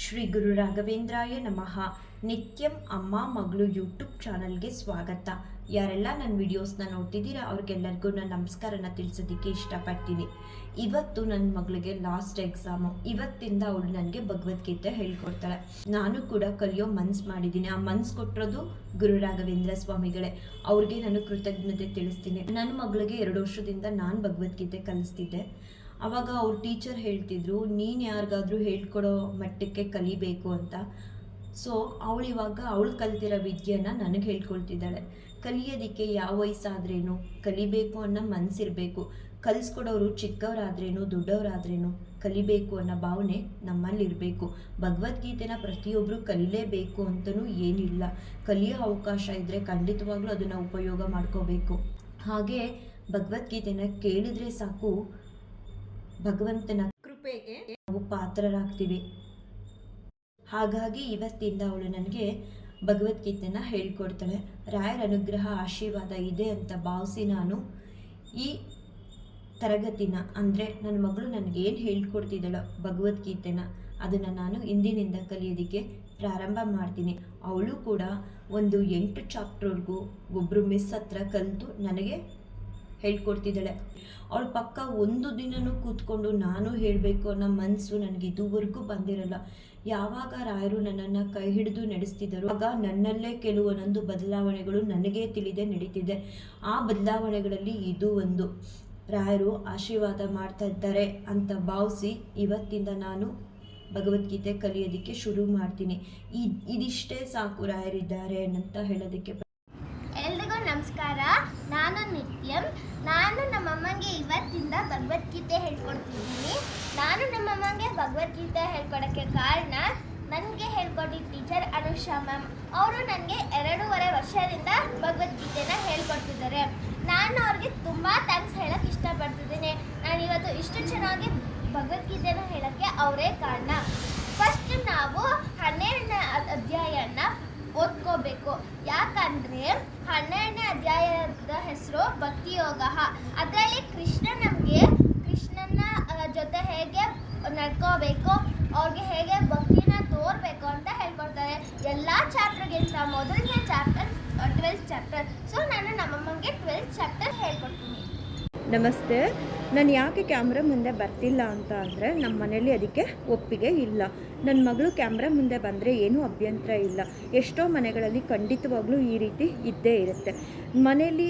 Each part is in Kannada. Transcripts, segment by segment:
ಶ್ರೀ ಗುರು ರಾಘವೇಂದ್ರಾಯ ನಮಃ. ನಿತ್ಯಂ ಅಮ್ಮ ಮಗಳು ಯೂಟ್ಯೂಬ್ ಚಾನಲ್ಗೆ ಸ್ವಾಗತ. ಯಾರೆಲ್ಲ ನನ್ನ ವಿಡಿಯೋಸ್ನ ನೋಡ್ತಿದ್ದೀರಾ, ಅವ್ರಿಗೆಲ್ಲರಿಗೂ ನಾನು ನಮಸ್ಕಾರನ ತಿಳಿಸೋದಕ್ಕೆ ಇಷ್ಟಪಡ್ತೀನಿ. ಇವತ್ತು ನನ್ನ ಮಗಳಿಗೆ ಲಾಸ್ಟ್ ಎಕ್ಸಾಮು ಇವತ್ತಿಂದ ಅವಳು ನನಗೆ ಭಗವದ್ಗೀತೆ ಹೇಳ್ಕೊಡ್ತಾಳೆ. ನಾನು ಕೂಡ ಕಲಿಯೋ ಮನ್ಸು ಮಾಡಿದ್ದೀನಿ. ಆ ಮನ್ಸು ಕೊಟ್ಟಿರೋದು ಗುರು ರಾಘವೇಂದ್ರ ಸ್ವಾಮಿಗಳೇ. ಅವ್ರಿಗೆ ನಾನು ಕೃತಜ್ಞತೆ ತಿಳಿಸ್ತೀನಿ. ನನ್ನ ಮಗಳಿಗೆ ಎರಡು ವರ್ಷದಿಂದ ನಾನು ಭಗವದ್ಗೀತೆ ಕಲಿಸ್ತಿದ್ದೆ. ಅವಾಗ ಅವ್ರ ಟೀಚರ್ ಹೇಳ್ತಿದ್ರು, ನೀನು ಯಾರಿಗಾದ್ರೂ ಹೇಳ್ಕೊಡೋ ಮಟ್ಟಕ್ಕೆ ಕಲಿಬೇಕು ಅಂತ. ಸೊ ಅವಳು ಇವಾಗ ಅವಳು ಕಲ್ತಿರೋ ವಿದ್ಯೆನ ನನಗೆ ಹೇಳ್ಕೊಳ್ತಿದ್ದಾಳೆ. ಕಲಿಯೋದಕ್ಕೆ ಯಾವ ವಯಸ್ಸಾದ್ರೇನು? ಕಲಿಬೇಕು ಅನ್ನೋ ಮನಸ್ಸಿರಬೇಕು ಕಲಿಸ್ಕೊಡೋರು ಚಿಕ್ಕವರಾದ್ರೇನು, ದೊಡ್ಡವರಾದ್ರೇನು? ಕಲಿಬೇಕು ಅನ್ನೋ ಭಾವನೆ ನಮ್ಮಲ್ಲಿರಬೇಕು. ಭಗವದ್ಗೀತೆನ ಪ್ರತಿಯೊಬ್ಬರು ಕಲಿಲೇಬೇಕು ಅಂತಲೂ ಏನಿಲ್ಲ. ಕಲಿಯೋ ಅವಕಾಶ ಇದ್ದರೆ ಖಂಡಿತವಾಗ್ಲೂ ಅದನ್ನು ಉಪಯೋಗ ಮಾಡ್ಕೋಬೇಕು. ಹಾಗೆ ಭಗವದ್ಗೀತೆನ ಕೇಳಿದರೆ ಸಾಕು ಭಗವಂತನ ಕೃಪೆಗೆ ನಾವು ಪಾತ್ರರಾಗ್ತೀವಿ. ಹಾಗಾಗಿ ಇವತ್ತಿಂದ ಅವಳು ನನಗೆ ಭಗವದ್ಗೀತೆನ ಹೇಳ್ಕೊಡ್ತಾಳೆ. ರಾಯರ ಅನುಗ್ರಹ, ಆಶೀರ್ವಾದ ಇದೆ ಅಂತ ಭಾವಿಸಿ ನಾನು ಈ ತರಗತಿನ, ಅಂದರೆ ನನ್ನ ಮಗಳು ನನಗೇನು ಹೇಳ್ಕೊಡ್ತಿದ್ದಾಳೋ ಭಗವದ್ಗೀತೆನ, ಅದನ್ನು ನಾನು ಇಂದಿನಿಂದ ಕಲಿಯೋದಕ್ಕೆ ಪ್ರಾರಂಭ ಮಾಡ್ತೀನಿ. ಅವಳು ಕೂಡ ಒಂದು ಎಂಟು ಚಾಪ್ಟರ್ವರೆಗೂ ಒಬ್ಬರು ಮಿಸ್ ಹತ್ರ ಕಲಿತು ನನಗೆ ಹೇಳ್ಕೊಡ್ತಿದ್ದಾಳೆ. ಅವಳು ಪಕ್ಕ ಒಂದು ದಿನನೂ ಕೂತ್ಕೊಂಡು ನಾನು ಹೇಳಬೇಕು ಅನ್ನೋ ಮನಸ್ಸು ನನಗೆ ಇದುವರೆಗೂ ಬಂದಿರಲ್ಲ. ಯಾವಾಗ ರಾಯರು ನನ್ನನ್ನು ಕೈ ಹಿಡಿದು ನಡೆಸ್ತಿದ್ದರು ಆಗ ನನ್ನಲ್ಲೇ ಕೆಲವೊಂದೊಂದು ಬದಲಾವಣೆಗಳು ನನಗೇ ತಿಳಿದೆ ನಡೀತಿದೆ. ಆ ಬದಲಾವಣೆಗಳಲ್ಲಿ ಇದು ಒಂದು. ರಾಯರು ಆಶೀರ್ವಾದ ಮಾಡ್ತಾ ಇದ್ದಾರೆ ಅಂತ ಭಾವಿಸಿ ಇವತ್ತಿಂದ ನಾನು ಭಗವದ್ಗೀತೆ ಕಲಿಯೋದಕ್ಕೆ ಶುರು ಮಾಡ್ತೀನಿ. ಇದ್ ಇದಿಷ್ಟೇ ಸಾಕು ರಾಯರಿದ್ದಾರೆ ಅಂತ ಹೇಳೋದಕ್ಕೆ ಎಲ್ರಿಗೂ ನಮಸ್ಕಾರ ನಾನು ನಿತ್ಯಂ ನಾನು ನಮ್ಮಮ್ಮಂಗೆ ಇವತ್ತಿಂದ ಭಗವದ್ಗೀತೆ ಹೇಳ್ಕೊಡ್ತಿದ್ದೀನಿ. ನಾನು ನಮ್ಮಮ್ಮಂಗೆ ಭಗವದ್ಗೀತೆ ಹೇಳ್ಕೊಡೋಕ್ಕೆ ಕಾರಣ, ನನಗೆ ಹೇಳ್ಕೊಟ್ಟಿದ್ದ ಟೀಚರ್ ಅನುಷಾ ಮ್ಯಾಮ್. ಅವರು ನನಗೆ ಎರಡೂವರೆ ವರ್ಷದಿಂದ ಭಗವದ್ಗೀತೆನ ಹೇಳ್ಕೊಡ್ತಿದ್ದಾರೆ. ನಾನು ಅವ್ರಿಗೆ ತುಂಬ ಥ್ಯಾಂಕ್ಸ್ ಹೇಳೋಕ್ಕೆ ಇಷ್ಟಪಡ್ತಿದ್ದೀನಿ. ನಾನು ಇವತ್ತು ಇಷ್ಟು ಚೆನ್ನಾಗಿ ಭಗವದ್ಗೀತೆನ ಹೇಳೋಕ್ಕೆ ಅವರೇ ಕಾರಣ. ಫಸ್ಟ್ ನಾವು ಹನ್ನೆರಡನೇ ಅಧ್ಯಾಯನ ಓದ್ಕೋಬೇಕು. ಯಾಕಂದರೆ ಹನ್ನೆರಡನೇ ಅಧ್ಯಾಯದ ಹೆಸರು ಭಕ್ತಿಯೋಗ ಅದರಲ್ಲಿ ಕೃಷ್ಣ ನಮಗೆ ಕೃಷ್ಣನ ಜೊತೆ ಹೇಗೆ ನಡ್ಕೋಬೇಕು, ಅವ್ರಿಗೆ ಹೇಗೆ ಭಕ್ತಿನ ತೋರ್ಬೇಕು ಅಂತ ಹೇಳ್ಕೊಡ್ತಾರೆ. ಎಲ್ಲ ಚಾಪ್ಟರ್ಗಿಂತ ಮೊದಲನೇ ಚಾಪ್ಟರ್ ಟ್ವೆಲ್ತ್ ಚಾಪ್ಟರ್ ಸೊ ನಾನು ನಮ್ಮಮ್ಮಗೆ ಟ್ವೆಲ್ತ್ ಚಾಪ್ಟರ್ ಹೇಳ್ಕೊಡ್ತೀನಿ. ನಮಸ್ತೆ. ನಾನು ಯಾಕೆ ಕ್ಯಾಮ್ರಾ ಮುಂದೆ ಬರ್ತಿಲ್ಲ ಅಂತ ಅಂದರೆ ನಮ್ಮ ಮನೇಲಿ ಅದಕ್ಕೆ ಒಪ್ಪಿಗೆ ಇಲ್ಲ. ನನ್ನ ಮಗಳು ಕ್ಯಾಮ್ರಾ ಮುಂದೆ ಬಂದರೆ ಏನೂ ಅಭ್ಯಂತರ ಇಲ್ಲ. ಎಷ್ಟೋ ಮನೆಗಳಲ್ಲಿ ಖಂಡಿತವಾಗ್ಲೂ ಈ ರೀತಿ ಇದ್ದೇ ಇರುತ್ತೆ. ಮನೇಲಿ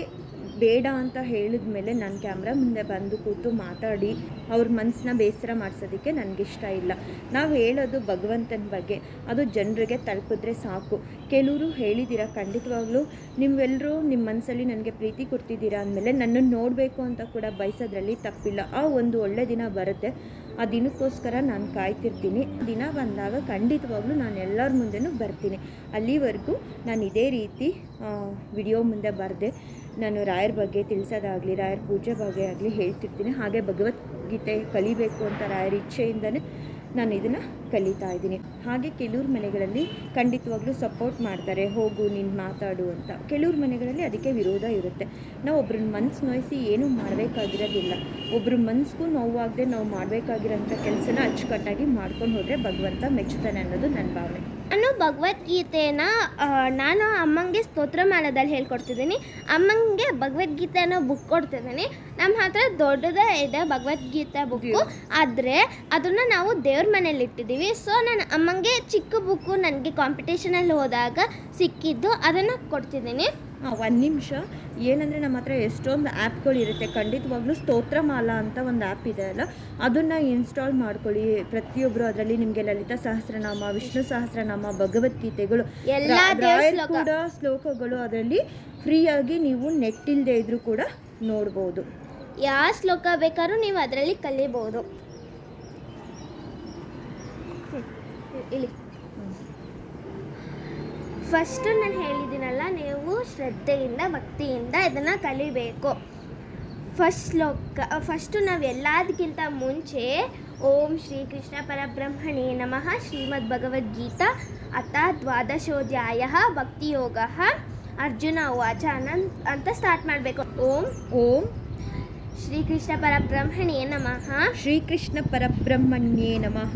ಬೇಡ ಅಂತ ಹೇಳಿದ ಮೇಲೆ ನಾನು ಕ್ಯಾಮ್ರಾ ಮುಂದೆ ಬಂದು ಕೂತು ಮಾತಾಡಿ ಅವ್ರ ಮನಸ್ಸನ್ನ ಬೇಸರ ಮಾಡಿಸೋದಕ್ಕೆ ನನಗಿಷ್ಟ ಇಲ್ಲ. ನಾವು ಹೇಳೋದು ಭಗವಂತನ ಬಗ್ಗೆ. ಅದು ಜನರಿಗೆ ತಲುಪಿದ್ರೆ ಸಾಕು. ಕೆಲವರು ಹೇಳಿದ್ದೀರಾ ಖಂಡಿತವಾಗ್ಲೂ ನೀವೆಲ್ಲರೂ ನಿಮ್ಮ ಮನಸ್ಸಲ್ಲಿ ನನಗೆ ಪ್ರೀತಿ ಕೊಡ್ತಿದ್ದೀರಾ ಅಂದಮೇಲೆ ನನ್ನನ್ನು ನೋಡಬೇಕು ಅಂತ ಕೂಡ ಬಯಸೋದ್ರಲ್ಲಿ ತಪ್ಪಿಲ್ಲ. ಆ ಒಂದು ಒಳ್ಳೆ ದಿನ ಬರುತ್ತೆ. ಆ ದಿನಕ್ಕೋಸ್ಕರ ನಾನು ಕಾಯ್ತಿರ್ತೀನಿ. ದಿನ ಬಂದಾಗ ಖಂಡಿತವಾಗ್ಲೂ ನಾನು ಎಲ್ಲರ ಮುಂದೆನೂ ಬರ್ತೀನಿ. ಅಲ್ಲಿವರೆಗೂ ನಾನು ಇದೇ ರೀತಿ ವಿಡಿಯೋ ಮುಂದೆ ಬರದೆ. ನಾನು ರಾಯರ ಬಗ್ಗೆ ತಿಳಿಸೋದಾಗಲಿ, ರಾಯರ ಪೂಜೆ ಬಗ್ಗೆ ಆಗಲಿ ಹೇಳ್ತಿರ್ತೀನಿ. ಹಾಗೆ ಭಗವದ್ಗೀತೆ ಕಲಿಬೇಕು ಅಂತ ರಾಯರ ಇಚ್ಛೆಯಿಂದನೇ ನಾನು ಇದನ್ನು ಕಲಿತಾ ಇದ್ದೀನಿ. ಹಾಗೆ ಕೆಲವ್ರ ಮನೆಗಳಲ್ಲಿ ಖಂಡಿತವಾಗ್ಲೂ ಸಪೋರ್ಟ್ ಮಾಡ್ತಾರೆ, ಹೋಗು, ನೀನು ಮಾತಾಡು ಅಂತ. ಕೆಲವ್ರ ಮನೆಗಳಲ್ಲಿ ಅದಕ್ಕೆ ವಿರೋಧ ಇರುತ್ತೆ. ನಾವು ಒಬ್ರನ್ನ ಮನ್ಸು ನೋಯಿಸಿ ಏನೂ ಮಾಡಬೇಕಾಗಿರೋದಿಲ್ಲ. ಒಬ್ರ ಮನ್ಸಿಗೂ ನೋವಾಗದೆ ನಾವು ಮಾಡಬೇಕಾಗಿರೋಂಥ ಕೆಲಸನ ಅಚ್ಚುಕಟ್ಟಾಗಿ ಮಾಡ್ಕೊಂಡು ಹೋದರೆ ಭಗವಂತ ಮೆಚ್ಚುತ್ತಾನೆ ಅನ್ನೋದು ನನ್ನ ಭಾವನೆ. ನಾನು ಭಗವದ್ಗೀತೆನ ನಾನು ಅಮ್ಮಂಗೆ ಸ್ತೋತ್ರಮಾಲದಲ್ಲಿ ಹೇಳ್ಕೊಡ್ತಿದ್ದೀನಿ. ಅಮ್ಮಂಗೆ ಭಗವದ್ಗೀತೆ ಅನ್ನೋ ಬುಕ್ ಕೊಡ್ತಿದ್ದೀನಿ. ನಮ್ಮ ಹತ್ರ ದೊಡ್ಡದೇ ಇದೆ ಭಗವದ್ಗೀತೆ ಬುಕ್ಕು ಆದರೆ ಅದನ್ನು ನಾವು ದೇವ್ರ ಮನೇಲಿ ಇಟ್ಟಿದ್ದೀವಿ. ಸೊ ನಾನು ಅಮ್ಮಂಗೆ ಚಿಕ್ಕ ಬುಕ್ಕು ನನಗೆ ಕಾಂಪಿಟೇಷನಲ್ಲಿ ಹೋದಾಗ ಸಿಕ್ಕಿದ್ದು ಅದನ್ನು ಕೊಡ್ತಿದ್ದೀನಿ. ಒಂದು ನಿಮಿಷ. ಏನಂದರೆ ನಮ್ಮ ಹತ್ರ ಎಷ್ಟೊಂದು ಆ್ಯಪ್ಗಳಿರುತ್ತೆ ಖಂಡಿತವಾಗ್ಲೂ ಸ್ತೋತ್ರಮಾಲ ಅಂತ ಒಂದು ಆ್ಯಪ್ ಇದೆ ಅಲ್ಲ. ಅದನ್ನು ಇನ್ಸ್ಟಾಲ್ ಮಾಡ್ಕೊಳ್ಳಿ. ಪ್ರತಿಯೊಬ್ಬರು ಅದರಲ್ಲಿ ನಿಮಗೆ ಲಲಿತಾ ಸಹಸ್ರನಾಮ ವಿಷ್ಣು ಸಹಸ್ರನಾಮ ಭಗವದ್ಗೀತೆಗಳು. ಕೂಡ ಶ್ಲೋಕಗಳು ಅದರಲ್ಲಿ ಫ್ರೀಯಾಗಿ ನೀವು ನೆಟ್ ಇಲ್ಲದೆ ಇದ್ರೂ ಕೂಡ ನೋಡ್ಬೋದು. ಯಾವ ಶ್ಲೋಕ ಬೇಕಾದ್ರೂ ನೀವು ಅದರಲ್ಲಿ ಕಲಿಬೋದು. ಇಲ್ಲಿ. ಫಸ್ಟು ನಾನು ಹೇಳಿದ್ದೀನಲ್ಲ, ನೀವು ಶ್ರದ್ಧೆಯಿಂದ, ಭಕ್ತಿಯಿಂದ ಇದನ್ನು ಕಲಿಬೇಕು. ಫಸ್ಟ್ ಶ್ಲೋಕ ಫಸ್ಟು ನಾವು ಎಲ್ಲದಕ್ಕಿಂತ ಮುಂಚೆ ಓಂ ಶ್ರೀ ಕೃಷ್ಣ ಪರಬ್ರಹ್ಮಣೇ ನಮಃ, ಶ್ರೀಮದ್ ಭಗವದ್ಗೀತಾ ಅಥ ದ್ವಾದಶೋಧ್ಯಾಯ, ಭಕ್ತಿಯೋಗ, ಅರ್ಜುನ ವಾಚ ಅನಂತ್ ಅಂತ ಸ್ಟಾರ್ಟ್ ಮಾಡಬೇಕು. ಓಂ ಓಂ ಶ್ರೀಕೃಷ್ಣ ಪರಬ್ರಹ್ಮಣ್ಯೇ ನಮಃ. ಶ್ರೀಕೃಷ್ಣ ಪರಬ್ರಹ್ಮಣ್ಯೇ ನಮಃ.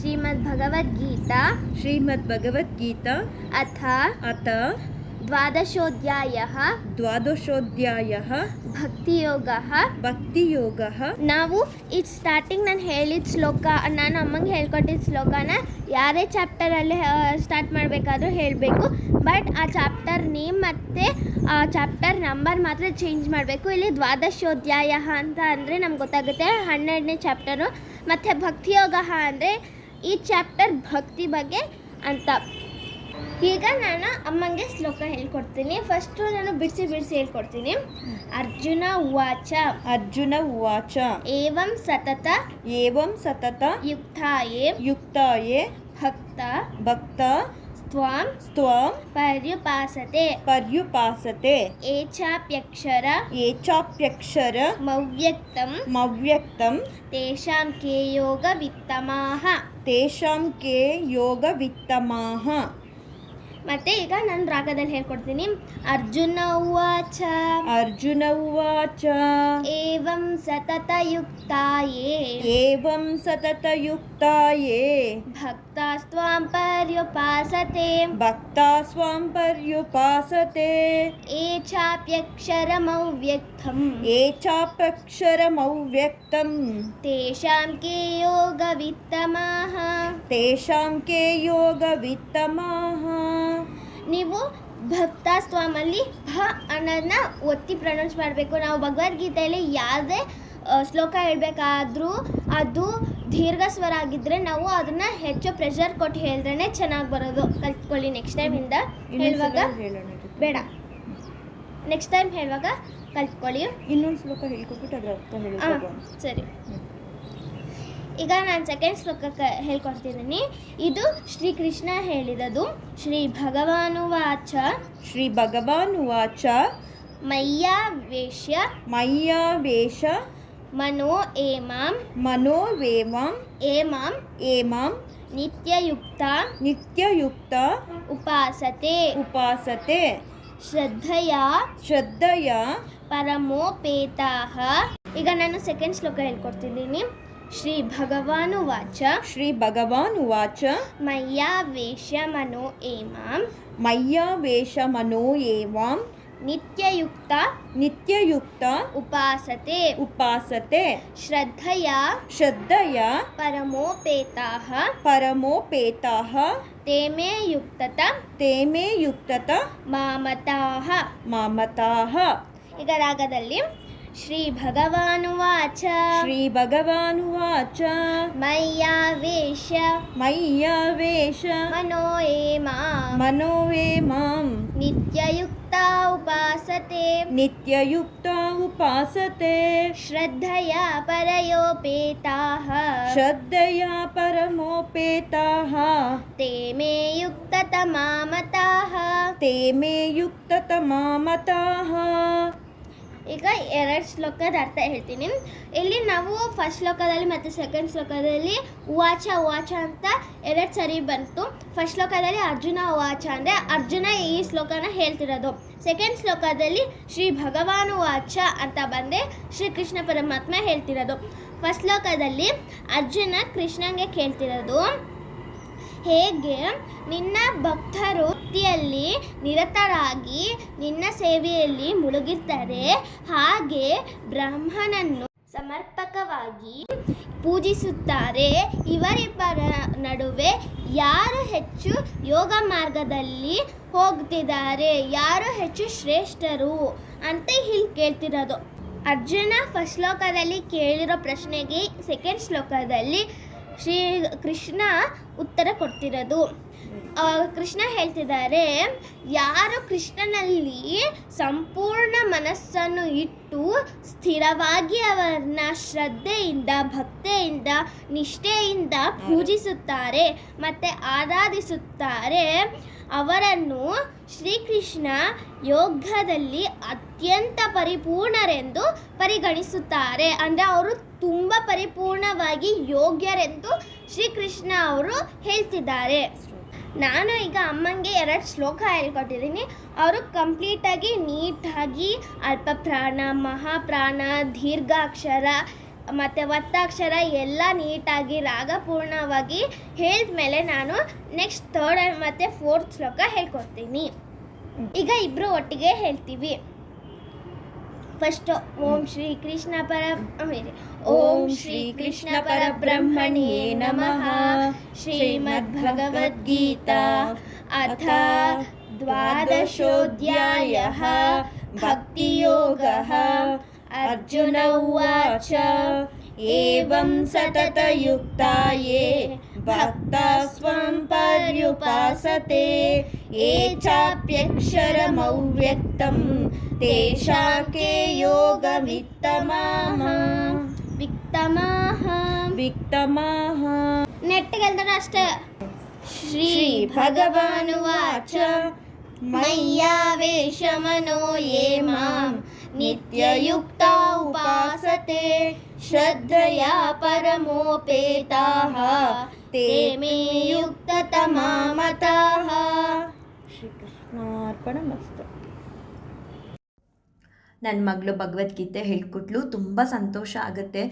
ಶ್ರೀಮದ್ ಭಗವದ್ಗೀತಾ ಶ್ರೀಮದ್ ಭಗವದ್ಗೀತಾ ಅಥ. ಅಥ. ದ್ವಾದಶೋಧ್ಯಾಯ. ದ್ವಾದಶೋಧ್ಯಾಯ. ಭಕ್ತಿಯೋಗ. ಭಕ್ತಿಯೋಗ. ನಾವು ಈ ಸ್ಟಾರ್ಟಿಂಗ್ ನಾನು ಹೇಳಿದ ಶ್ಲೋಕ ನಾನು ಅಮ್ಮಂಗೆ ಹೇಳ್ಕೊಟ್ಟಿದ್ದ ಶ್ಲೋಕನ ಯಾರೇ ಚಾಪ್ಟರಲ್ಲಿ ಸ್ಟಾರ್ಟ್ ಮಾಡಬೇಕಾದ್ರೂ ಹೇಳಬೇಕು. ಬಟ್ ಆ ಚಾಪ್ಟರ್ ನೇಮ್ ಮತ್ತು ಆ ಚಾಪ್ಟರ್ ನಂಬರ್ ಮಾತ್ರ ಚೇಂಜ್ ಮಾಡಬೇಕು. ಇಲ್ಲಿ ದ್ವಾದಶೋಧ್ಯಾಯ ಅಂತ ಅಂದರೆ ನಮ್ಗೆ ಗೊತ್ತಾಗುತ್ತೆ. ಹನ್ನೆರಡನೇ ಚಾಪ್ಟರು. ಮತ್ತು ಭಕ್ತಿಯೋಗ ಅಂದರೆ ಈ ಚಾಪ್ಟರ್ ಭಕ್ತಿ ಬಗ್ಗೆ ಅಂತ. ಈಗ ನಾನು ಅಮ್ಮಂಗೆ ಶ್ಲೋಕ ಹೇಳ್ಕೊಡ್ತೀನಿ. ಫಸ್ಟು ನಾನು ಬಿಡಿಸಿ ಬಿಡಿಸಿ ಹೇಳ್ಕೊಡ್ತೀನಿ. ಅರ್ಜುನ ಉವಾಚ. ಅರ್ಜುನ ಉವಾಚ. ಏವಂ ಸತತ. ಏವಂ ಸತತ. ಯುಕ್ತಾಯೇ. ಯುಕ್ತಾಯೇ. ಭಕ್ತ. ಭಕ್ತ. ತ್ವಾಂ ತ್ವಾಂ ಪರ್ಯುಪಾಸತೆ. ಪರ್ಯುಪಾಸತೆ. ಏಚಾಪ್ಯಕ್ಷರ. ಏಚಾಪ್ಯಕ್ಷರ. ಮವ್ಯಕ್ತಂ. ಮವ್ಯಕ್ತಂ. ತೇಷಾಂ ಕೇ ಯೋಗ ವಿತ್ತಮಾಹ ತೇಷಾಂ ಕೇ ಯೋಗ ವಿತ್ತಮಾಹ ಮತ್ತೆ ಈಗ ನಾನು ರಾಗದಲ್ಲಿ ಹೇಳ್ಕೊಡ್ತೀನಿ. ಅರ್ಜುನ ಉವಾಚ. ಅರ್ಜುನ ಉವಾಚ. ಏವಂ ಸತತ ಯುಕ್ತಾಯೇ ಏವಂ ಸತತಯುಕ್ತಾಯೇ ಭಕ್ತಾಸ್ತ್ವಾಂ ಪರ್ಯುಪಾಸತೆ. ಭಕ್ತಾ ಸ್ವಾಂ ಪರ್ಯುಪಾಸತೆ. ಏಚಾಪ್ಯಕ್ಷರಮವ್ಯಕ್ತಂ. ಏಚಾಪಕ್ಷರಮವ್ಯಕ್ತಂ ತೇಷಾಂ ಕೇ ಯೋಗ ವಿತ್ತಮಾಹ ತೇಷಾಂ ಕೇ ಯೋಗ ವಿತ್ತಮಾಹ ನೀವು ಭಕ್ತ ಸ್ವಾಮಲ್ಲಿ ಭ ಅನ್ನೋದನ್ನ ಒತ್ತಿ ಪ್ರೊನೌನ್ಸ್ ಮಾಡಬೇಕು. ನಾವು ಭಗವದ್ಗೀತೆಯಲ್ಲಿ ಯಾವುದೇ ಶ್ಲೋಕ ಹೇಳಬೇಕಾದ್ರೂ ಅದು ದೀರ್ಘ ಸ್ವರ ಆಗಿದ್ದರೆ ನಾವು ಅದನ್ನು ಹೆಚ್ಚು ಪ್ರೆಷರ್ ಕೊಟ್ಟು ಹೇಳಿದ್ರೆ ಚೆನ್ನಾಗಿ ಬರೋದು. ಕಲ್ತ್ಕೊಳ್ಳಿ. ನೆಕ್ಸ್ಟ್ ಟೈಮಿಂದ ಹೇಳುವಾಗ ಬೇಡ. ನೆಕ್ಸ್ಟ್ ಟೈಮ್ ಹೇಳುವಾಗ ಕಲ್ತ್ಕೊಳ್ಳಿ. ಇನ್ನೊಂದು ಶ್ಲೋಕ ಹೇಳ್ಕೊಟ್ಬಿಟ್ಟು ಅದ್ರ ಅರ್ಥ ಹೇಳಿ ಸರಿ. ಈಗ ನಾನು ಸೆಕೆಂಡ್ ಶ್ಲೋಕಕ್ಕೆ ಹೇಳ್ಕೊಡ್ತಿದ್ದೀನಿ. ಇದು ಶ್ರೀಕೃಷ್ಣ ಹೇಳಿದದು. ಶ್ರೀ ಭಗವಾನುವಾಚ. ಶ್ರೀ ಭಗವಾನುವಾಚ. ಉವಾಚ ಮಯ್ಯಾವೇಶ್ಯ ಮಯ್ಯಾವೇಶ ಮನೋ ಏಮಾಂ ಮನೋವೇಮಾಂ ಏಮಾಂ ಏಮಾಂ ನಿತ್ಯಯುಕ್ತ ನಿತ್ಯಯುಕ್ತ ಉಪಾಸತೆ ಉಪಾಸತೆ ಶ್ರದ್ಧೆಯ ಶ್ರದ್ಧೆಯ ಪರಮೋಪೇತಾಹ ಈಗ ನಾನು ಸೆಕೆಂಡ್ ಶ್ಲೋಕ ಹೇಳ್ಕೊಡ್ತಿದ್ದೀನಿ ಶ್ರೀ ಭಗವಾನುವಾಚ ಶ್ರೀ ಭಗವಾನ್ ಉವಾಚ ಮಯ್ಯಾವೇಶ ಮನೋ ಏಮಾಂ ಮಯ್ಯಾವೇಶ ಮನೋ ಏವಾಂ ನಿತ್ಯಯುಕ್ತ ನಿತ್ಯಯುಕ್ತ ಉಪಾಸತೆ. ಉಪಾಸತೆ. ಶ್ರದ್ಧೆಯ. ಶ್ರದ್ಧೆಯ. ಪರಮೋಪೇತಾಹ. ಪರಮೋಪೇತಾಃ ते मे ತೇ ಮೇ ಯುಕ್ತತ ಮಾಮತಾಹ. ಮಾಮತಾಹ. ಈಗ ರಾಗದಲ್ಲಿ ಶ್ರೀ ಭಗವಾನುವಾಚ ಶ್ರೀ ಭಗವಾನುವಾಚ ಮಯ್ಯಾವೇಶ ಮಯ್ಯಾವೇಶ ಮನೋ ಏ ಮಾಂ. ಮನೋ ಏ ಮಾಂ. ನಿತ್ಯಯುಕ್ತ. ಉಪಾಸತೆ ನಿತ್ಯಯುಕ್ತ ಉಪಾಸತೆ ಶ್ರದ್ಧೆಯ ಪರಯೋಪೇತಾಹ ಶ್ರದ್ಧೆಯ ಪರಮೋಪೇತಾಃ ते मे ಯುಕ್ತತಮಾಮತಾಹ ತೇ ಮೇ ಯುಕ್ತತಮಾಮತಾಃ ಈಗ ಎರಡು ಶ್ಲೋಕದ ಅರ್ಥ ಹೇಳ್ತೀನಿ. ಇಲ್ಲಿ ನಾವು ಫಸ್ಟ್ ಶ್ಲೋಕದಲ್ಲಿ ಮತ್ತು ಸೆಕೆಂಡ್ ಶ್ಲೋಕದಲ್ಲಿ ವಾಚ ವಾಚ ಅಂತ ಎರಡು ಸರಿ ಬಂತು. ಫಸ್ಟ್ ಶ್ಲೋಕದಲ್ಲಿ ಅರ್ಜುನ ವಾಚ ಅಂದರೆ ಅರ್ಜುನ ಈ ಶ್ಲೋಕನ ಹೇಳ್ತಿರೋದು. ಸೆಕೆಂಡ್ ಶ್ಲೋಕದಲ್ಲಿ ಶ್ರೀ ಭಗವಾನ್ ವಾಚ ಅಂತ ಬಂದೆ ಶ್ರೀ ಕೃಷ್ಣ ಪರಮಾತ್ಮ ಹೇಳ್ತಿರೋದು. ಫಸ್ಟ್ ಶ್ಲೋಕದಲ್ಲಿ ಅರ್ಜುನ ಕೃಷ್ಣಂಗೆ ಕೇಳ್ತಿರೋದು ಹೇಗೆ ನಿನ್ನ ಭಕ್ತರು ವೃತ್ತಿಯಲ್ಲಿ ನಿರತರಾಗಿ ನಿನ್ನ ಸೇವೆಯಲ್ಲಿ ಮುಳುಗಿರ್ತಾರೆ, ಹಾಗೆ ಬ್ರಹ್ಮನನ್ನು ಸಮರ್ಪಕವಾಗಿ ಪೂಜಿಸುತ್ತಾರೆ. ಇವರಿಬ್ಬರ ನಡುವೆ ಯಾರು ಹೆಚ್ಚು ಯೋಗ ಮಾರ್ಗದಲ್ಲಿ ಹೋಗ್ತಿದ್ದಾರೆ, ಯಾರು ಹೆಚ್ಚು ಶ್ರೇಷ್ಠರು ಅಂತ ಇಲ್ಲಿ ಕೇಳ್ತಿರೋದು. ಅರ್ಜುನ ಫಸ್ಟ್ ಶ್ಲೋಕದಲ್ಲಿ ಕೇಳಿರೋ ಪ್ರಶ್ನೆಗೆ ಸೆಕೆಂಡ್ ಶ್ಲೋಕದಲ್ಲಿ ಶ್ರೀ ಕೃಷ್ಣ ಉತ್ತರ ಕೊಡ್ತಿರೋದು. ಕೃಷ್ಣ ಹೇಳ್ತಿದ್ದಾರೆ, ಯಾರು ಕೃಷ್ಣನಲ್ಲಿ ಸಂಪೂರ್ಣ ಮನಸ್ಸನ್ನು ಇಟ್ಟು ಸ್ಥಿರವಾಗಿ ಅವರನ್ನ ಶ್ರದ್ಧೆಯಿಂದ, ಭಕ್ತಿಯಿಂದ, ನಿಷ್ಠೆಯಿಂದ ಪೂಜಿಸುತ್ತಾರೆ, ಮತ್ತು ಆರಾಧಿಸುತ್ತಾರೆ ಅವರನ್ನು ಶ್ರೀಕೃಷ್ಣ ಯೋಗದಲ್ಲಿ ಅತ್ಯಂತ ಪರಿಪೂರ್ಣರೆಂದು ಪರಿಗಣಿಸುತ್ತಾರೆ. ಅಂದರೆ ಅವರು ತುಂಬ ಪರಿಪೂರ್ಣವಾಗಿ ಯೋಗ್ಯರೆಂದು ಶ್ರೀಕೃಷ್ಣ ಅವರು ಹೇಳ್ತಿದ್ದಾರೆ. ನಾನು ಈಗ ಅಮ್ಮಂಗೆ ಎರಡು ಶ್ಲೋಕ ಹೇಳ್ಕೊಟ್ಟಿದ್ದೀನಿ. ಅವರು ಕಂಪ್ಲೀಟಾಗಿ ನೀಟಾಗಿ ಅಲ್ಪ ಪ್ರಾಣ ಮಹಾಪ್ರಾಣ, ದೀರ್ಘಾಕ್ಷರ ಮತ್ತು ಒತ್ತಾಕ್ಷರ ಎಲ್ಲ ನೀಟಾಗಿ ರಾಗಪೂರ್ಣವಾಗಿ ಹೇಳಿದ್ಮೇಲೆ ನಾನು ನೆಕ್ಸ್ಟ್ ಥರ್ಡ್ ಮತ್ತು ಫೋರ್ತ್ ಶ್ಲೋಕ ಹೇಳ್ಕೊಡ್ತೀನಿ ಈಗ ಇಬ್ಬರು ಒಟ್ಟಿಗೆ ಹೇಳ್ತೀವಿ ಫಸ್ಟ್ ಓಂ ಶ್ರೀ ಕೃಷ್ಣ ಪರ ಓಂ ಶ್ರೀ ಕೃಷ್ಣ ಪರಬ್ರಹ್ಮಣ್ಯೇ ನಮಃ श्रीमद्भगवद्गीता अथ द्वादशोऽध्यायः भक्तियोगः అర్జున ఉచ ఏం సతతయుక్తాయే. భక్త స్వం పర్యుపాసతే. ఏ చాప్యక్షరమవ్యక్తం. తేషా కే యోగమిత్తమాహ. విక్తమాహ విక్తమాహ నెట్టుకెళ్తాడు అష్ట? శ్రీ భగవానువాచ. మయ్యావేశమనో ఏ మాం. ನಿತ್ಯಯುಕ್ತ ಉಪಾಸತೆ ಶ್ರದ್ಧೆಯ ಪರಮೋಪೇತಾಃ ತೇ ಮೇ ಯುಕ್ತತಮಾ ಮತಾಃ ಶ್ರೀಕೃಷ್ಣಾರ್ಪಣ ಮಸ್ತು. ನನ್ನ ಮಗಳು ಭಗವದ್ಗೀತೆ ಹೇಳ್ಕೊಟ್ಲು ತುಂಬ ಸಂತೋಷ ಆಗುತ್ತೆ.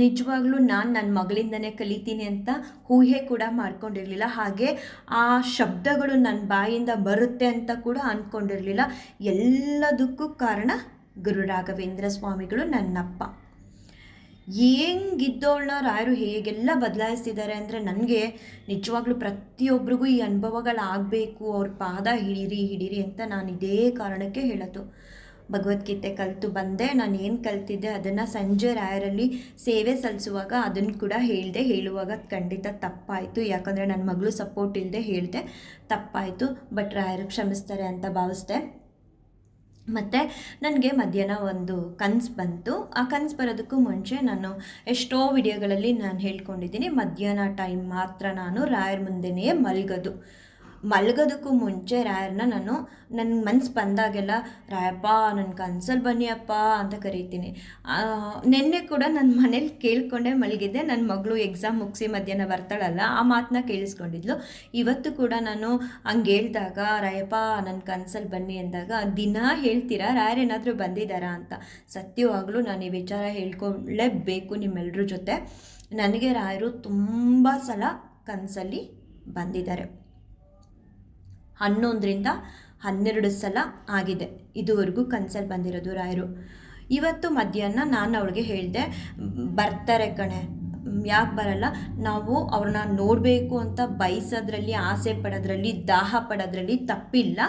ನಿಜವಾಗ್ಲೂ ನಾನು ನನ್ನ ಮಗಳಿಂದನೇ ಕಲಿತೀನಿ ಅಂತ ಊಹೆ ಕೂಡ ಮಾಡ್ಕೊಂಡಿರಲಿಲ್ಲ. ಹಾಗೆ ಆ ಶಬ್ದಗಳು ನನ್ನ ಬಾಯಿಂದ ಬರುತ್ತೆ ಅಂತ ಕೂಡ ಅಂದ್ಕೊಂಡಿರಲಿಲ್ಲ ಎಲ್ಲದಕ್ಕೂ ಕಾರಣ ಗುರು ರಾಘವೇಂದ್ರ ಸ್ವಾಮಿಗಳು ನನ್ನಪ್ಪ. ಹೆಂಗಿದ್ದವಳನ್ನ ರಾಯರು ಹೇಗೆಲ್ಲ ಬದಲಾಯಿಸ್ತಿದ್ದಾರೆ ಅಂದರೆ ನನಗೆ ನಿಜವಾಗ್ಲೂ ಪ್ರತಿಯೊಬ್ಬರಿಗೂ ಈ ಅನುಭವಗಳಾಗಬೇಕು, ಅವ್ರ ಪಾದ ಹಿಡೀರಿ ಹಿಡೀರಿ ಅಂತ ನಾನು ಇದೇ ಕಾರಣಕ್ಕೆ ಹೇಳೋದು. ಭಗವದ್ಗೀತೆ ಕಲಿತು ಬಂದೆ, ನಾನು ಏನು ಕಲ್ತಿದ್ದೆ ಅದನ್ನು ಸಂಜೆ ರಾಯರಲ್ಲಿ ಸೇವೆ ಸಲ್ಲಿಸುವಾಗ ಅದನ್ನು ಕೂಡ ಹೇಳಿದೆ, ಹೇಳುವಾಗ ಖಂಡಿತ ತಪ್ಪಾಯಿತು. ಯಾಕಂದರೆ ನನ್ನ ಮಗಳು ಸಪೋರ್ಟ್ ಇಲ್ಲದೆ ಹೇಳಿದೆ ತಪ್ಪಾಯಿತು. ಬಟ್ ರಾಯರು ಕ್ಷಮಿಸ್ತಾರೆ ಅಂತ ಭಾವಿಸ್ದೆ. ಮತ್ತು ನನಗೆ ಮಧ್ಯಾಹ್ನ ಒಂದು ಕನಸು ಬಂತು. ಆ ಕನ್ಸು ಬರೋದಕ್ಕೂ ಮುಂಚೆ ನಾನು ಎಷ್ಟೋ ವಿಡಿಯೋಗಳಲ್ಲಿ ನಾನು ಹೇಳ್ಕೊಂಡಿದ್ದೀನಿ, ಮಧ್ಯಾಹ್ನ ಟೈಮ್ ಮಾತ್ರ ನಾನು ರಾಯರ ಮುಂದೆಯೇ ಮಲಗೋದು. ಮಲಗೋದಕ್ಕೂ ಮುಂಚೆ ರಾಯರ್ನ ನಾನು ನನ್ನ ಮನ್ಸು ಬಂದಾಗೆಲ್ಲ, ರಾಯಪ್ಪ ನನ್ನ ಕನ್ಸಲ್ಲಿ ಬನ್ನಿಯಪ್ಪ ಅಂತ ಕರೀತೀನಿ. ನಿನ್ನೆ ಕೂಡ ನನ್ನ ಮನೇಲಿ ಕೇಳಿಕೊಂಡೇ, ಮಲಗಿದ್ದೆ. ನನ್ನ ಮಗಳು ಎಕ್ಸಾಮ್ ಮುಗಿಸಿ ಮಧ್ಯಾಹ್ನ ಬರ್ತಾಳಲ್ಲ, ಆ ಮಾತನ್ನ ಕೇಳಿಸ್ಕೊಂಡಿದ್ಲು. ಇವತ್ತು ಕೂಡ ನಾನು ಹಂಗೆ ಹೇಳಿದಾಗ, ರಾಯಪ್ಪ ನನ್ನ ಕನ್ಸಲ್ಲಿ ಬನ್ನಿ ಅಂದಾಗ, ದಿನ ಹೇಳ್ತೀರಾ? ರಾಯರೇನಾದರೂ ಬಂದಿದ್ದಾರಾ ಅಂತ. ಸತ್ಯವಾಗಲೂ ನಾನು ಈ ವಿಚಾರ ಹೇಳ್ಕೊಳ್ಳೇಬೇಕು ನಿಮ್ಮೆಲ್ಲರ ಜೊತೆ. ನನಗೆ ರಾಯರು ತುಂಬ ಸಲ ಕನಸಲ್ಲಿ ಬಂದಿದ್ದಾರೆ. ಹನ್ನೊಂದರಿಂದ ಹನ್ನೆರಡು ಸಲ ಆಗಿದೆ. ಇದುವರೆಗೂ ಕನ್ಸಲ್ ಬಂದಿರೋದು ರಾಯರು. ಇವತ್ತು ಮಧ್ಯಾಹ್ನ ನಾನು ಅವಳಿಗೆ ಹೇಳಿದೆ, ಬರ್ತಾರೆ ಕಣೆ ಯಾಕೆ ಬರಲ್ಲ? ನಾವು ಅವ್ರನ್ನ ನೋಡಬೇಕು ಅಂತ ಬಯಸೋದ್ರಲ್ಲಿ, ಆಸೆ ಪಡೋದ್ರಲ್ಲಿ, ದಾಹ ಪಡೋದ್ರಲ್ಲಿ ತಪ್ಪಿಲ್ಲ.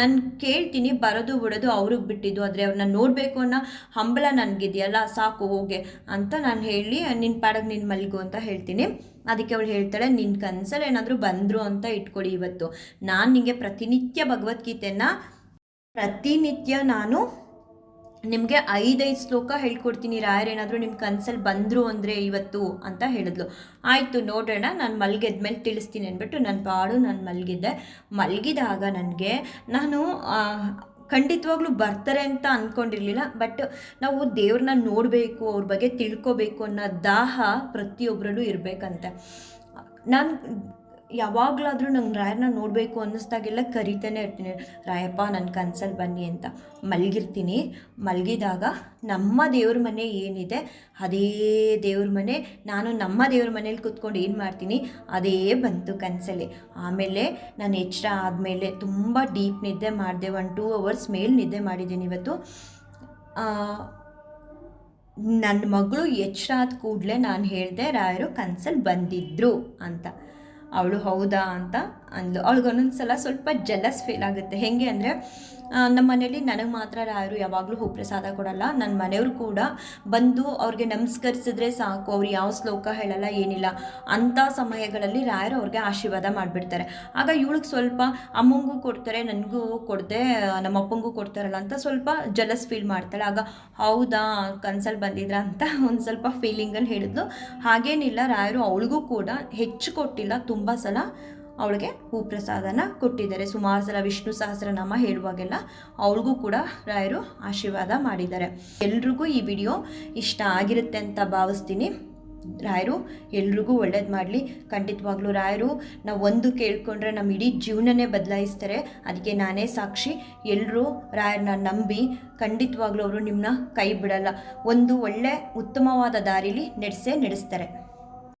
ನಾನು ಕೇಳ್ತೀನಿ, ಬರೋದು, ಬಿಡೋದು ಅವ್ರಿಗೆ ಬಿಟ್ಟಿದ್ದು. ಆದರೆ ಅವ್ರನ್ನ ನೋಡಬೇಕು ಅನ್ನೋ ಹಂಬಲ ನನಗಿದೆಯಲ್ಲ, ಸಾಕು, ಹೋಗೆ ಅಂತ ನಾನು ಹೇಳಿ ನಿನ್ನ ಪಾಡಗೆ ನಿನ್ನ ಮಲ್ಗು ಅಂತ ಹೇಳ್ತೀನಿ. ಅದಕ್ಕೆ ಅವಳು ಹೇಳ್ತಾಳೆ ನಿನ್ನ ಕನ್ಸಲ್ಲಿ ಏನಾದರೂ ಬಂದರು ಅಂತ ಇಟ್ಕೊಳ್ಳಿ ಇವತ್ತು. ನಾನು ನಿಮಗೆ ಪ್ರತಿನಿತ್ಯ ಭಗವದ್ಗೀತೆಯನ್ನು ಪ್ರತಿನಿತ್ಯ ನಾನು ನಿಮಗೆ ಐದೈದು ಶ್ಲೋಕ ಹೇಳ್ಕೊಡ್ತೀನಿ ರಾಯರೇನಾದರೂ ನಿಮ್ಮ ಕನ್ಸಲ್ಲಿ ಬಂದರು ಅಂದರೆ ಇವತ್ತು ಅಂತ ಹೇಳಿದ್ಲು. ಆಯಿತು, ನೋಡೋಣ, ನಾನು ಮಲಗಿದ್ಮೇಲೆ ತಿಳಿಸ್ತೀನಿ ಅಂದ್ಬಿಟ್ಟು ನನ್ನ ಪಾಡು ನಾನು ಮಲಗಿದ್ದೆ. ಮಲಗಿದಾಗ ನನಗೆ, ನಾನು ಖಂಡಿತವಾಗ್ಲೂ ಬರ್ತಾರೆ ಅಂತ ಅಂದ್ಕೊಂಡಿರಲಿಲ್ಲ ಬಟ್ ನಾವು ದೇವ್ರನ್ನ ನೋಡಬೇಕು, ಅವ್ರ ಬಗ್ಗೆ ತಿಳ್ಕೊಬೇಕು ಅನ್ನೋ ದಾಹ ಪ್ರತಿಯೊಬ್ಬರಲ್ಲೂ ಇರಬೇಕಂತೆ. ನಾನು ಯಾವಾಗಲಾದರೂ ನಂಗೆ ರಾಯರನ್ನ ನೋಡಬೇಕು ಅನ್ನಿಸ್ದಾಗೆಲ್ಲ ಕರಿತಾನೆ ಇರ್ತೀನಿ. ರಾಯಪ್ಪ ನನ್ನ ಕನ್ಸಲ್ಲಿ ಬನ್ನಿ ಅಂತ. ಮಲಗಿರ್ತೀನಿ. ಮಲಗಿದಾಗ ನಮ್ಮ ದೇವ್ರ ಮನೆ ಏನಿದೆ, ಅದೇ ದೇವ್ರ ಮನೆ. ನಾನು ನಮ್ಮ ದೇವ್ರ ಮನೇಲಿ ಕೂತ್ಕೊಂಡು ಏನು ಮಾಡ್ತೀನಿ? ಅದೇ ಬಂತು ಕನಸಲ್ಲಿ. ಆಮೇಲೆ ನಾನು ಎಚ್ಚರ ಆದಮೇಲೆ ತುಂಬ ಡೀಪ್ ನಿದ್ದೆ ಮಾಡಿದೆ ಒನ್ ಟೂ ಅವರ್ಸ್ ಮೇಲೆ ನಿದ್ದೆ ಮಾಡಿದ್ದೀನಿ ಇವತ್ತು. ನನ್ನ ಮಗಳು ಎಚ್ಚರ ಆದ ಕೂಡಲೇ ನಾನು ಹೇಳಿದೆ, ರಾಯರು ಕನ್ಸಲ್ಲಿ ಬಂದಿದ್ದರು ಅಂತ. ಅವಳು ಹೌದಾ ಅಂತ ಅಂದ್ಲು. ಅವಳಿಗೆ ಒಂದೊಂದ್ಸಲ ಸ್ವಲ್ಪ ಜಲಸ್ ಫೀಲ್ ಆಗುತ್ತೆ. ಹೇಗೆ ಅಂದರೆ ನಮ್ಮ ಮನೇಲಿ ನನಗೆ ಮಾತ್ರ ರಾಯರು ಯಾವಾಗಲೂ ಹೂಪ್ರಸಾದ ಕೊಡಲ್ಲ. ನನ್ನ ಮನೆಯವರು ಕೂಡ ಬಂದು ಅವ್ರಿಗೆ ನಮಸ್ಕರಿಸಿದ್ರೆ ಸಾಕು. ಅವ್ರು ಯಾವ ಶ್ಲೋಕ ಹೇಳಲ್ಲ, ಏನಿಲ್ಲ. ಅಂಥ ಸಮಯಗಳಲ್ಲಿ ರಾಯರು ಅವ್ರಿಗೆ ಆಶೀರ್ವಾದ ಮಾಡಿಬಿಡ್ತಾರೆ. ಆಗ ಇವಳಿಗೆ ಸ್ವಲ್ಪ ಅಮ್ಮಂಗೂ ಕೊಡ್ತಾರೆ, ನನಗೂ ಕೊಡದೆ ನಮ್ಮ ಅಪ್ಪಂಗೂ ಕೊಡ್ತಾರಲ್ಲ ಅಂತ ಸ್ವಲ್ಪ ಜಲಸ್ ಫೀಲ್ ಮಾಡ್ತಾಳೆ. ಆಗ ಹೌದಾ, ಕನ್ಸಲ್ಲಿ ಬಂದಿದ್ರ ಅಂತ ಒಂದು ಸ್ವಲ್ಪ ಫೀಲಿಂಗಲ್ಲಿ ಹೇಳಿದ್ಲು. ಹಾಗೇನಿಲ್ಲ, ರಾಯರು ಅವಳಿಗೂ ಕೂಡ ಹೆಚ್ಚು ಕೊಟ್ಟಿಲ್ಲ, ತುಂಬ ಸಲ ಅವಳಿಗೆ ಹೂಪ್ರಸಾದನ ಕೊಟ್ಟಿದ್ದಾರೆ. ಸುಮಾರು ಸಲ ವಿಷ್ಣು ಸಹಸ್ರನಾಮ ಹೇಳುವಾಗೆಲ್ಲ ಅವಳಿಗೂ ಕೂಡ ರಾಯರು ಆಶೀರ್ವಾದ ಮಾಡಿದ್ದಾರೆ. ಎಲ್ರಿಗೂ ಈ ವಿಡಿಯೋ ಇಷ್ಟ ಆಗಿರುತ್ತೆ ಅಂತ ಭಾವಿಸ್ತೀನಿ. ರಾಯರು ಎಲ್ರಿಗೂ ಒಳ್ಳೇದು ಮಾಡಲಿ. ಖಂಡಿತವಾಗ್ಲೂ ರಾಯರು ನಾವು ಒಂದು ಕೇಳ್ಕೊಂಡ್ರೆ ನಮ್ಮ ಇಡೀ ಜೀವನನೇ ಬದಲಾಯಿಸ್ತಾರೆ. ಅದಕ್ಕೆ ನಾನೇ ಸಾಕ್ಷಿ. ಎಲ್ಲರೂ ರಾಯರನ್ನ ನಂಬಿ ಖಂಡಿತವಾಗ್ಲೂ ಅವರು ನಿಮ್ಮನ್ನ ಕೈ ಬಿಡಲ್ಲ. ಒಂದು ಒಳ್ಳೆ ಉತ್ತಮವಾದ ದಾರಿಲಿ ನಡೆಸೇ ನಡೆಸ್ತಾರೆ.